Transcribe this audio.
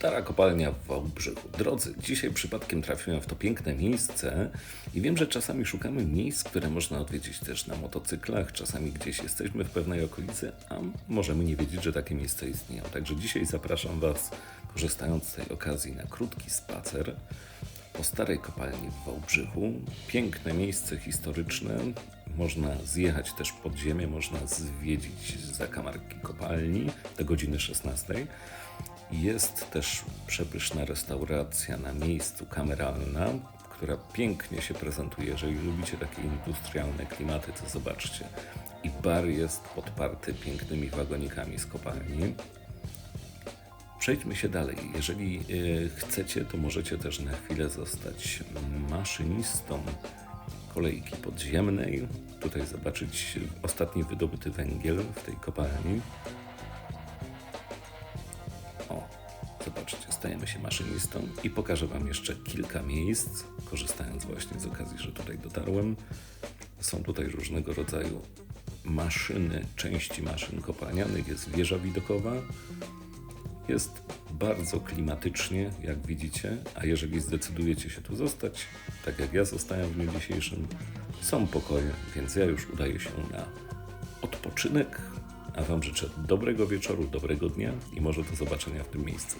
Stara kopalnia w Wałbrzychu. Drodzy, dzisiaj przypadkiem trafiłem w to piękne miejsce i wiem, że czasami szukamy miejsc, które można odwiedzić też na motocyklach, czasami gdzieś jesteśmy w pewnej okolicy, a możemy nie wiedzieć, że takie miejsca istnieją. Także dzisiaj zapraszam Was, korzystając z tej okazji, na krótki spacer po starej kopalni w Wałbrzychu. Piękne miejsce historyczne. Można zjechać też pod ziemię, można zwiedzić zakamarki kopalni do godziny 16. Jest też przepyszna restauracja na miejscu kameralna, która pięknie się prezentuje. Jeżeli lubicie takie industrialne klimaty, to zobaczcie. I bar jest podparty pięknymi wagonikami z kopalni. Przejdźmy się dalej. Jeżeli y, chcecie, to możecie też na chwilę zostać maszynistą kolejki podziemnej. Tutaj zobaczyć ostatni wydobyty węgiel w tej kopalni. O, zobaczcie, stajemy się maszynistą i pokażę Wam jeszcze kilka miejsc, korzystając właśnie z okazji, że tutaj dotarłem. Są tutaj różnego rodzaju maszyny, części maszyn kopalnianych, jest wieża widokowa, jest bardzo klimatycznie, jak widzicie, a jeżeli zdecydujecie się tu zostać, tak jak ja zostałem w dniu dzisiejszym, są pokoje, więc ja już udaję się na odpoczynek, a Wam życzę dobrego wieczoru, dobrego dnia i może do zobaczenia w tym miejscu.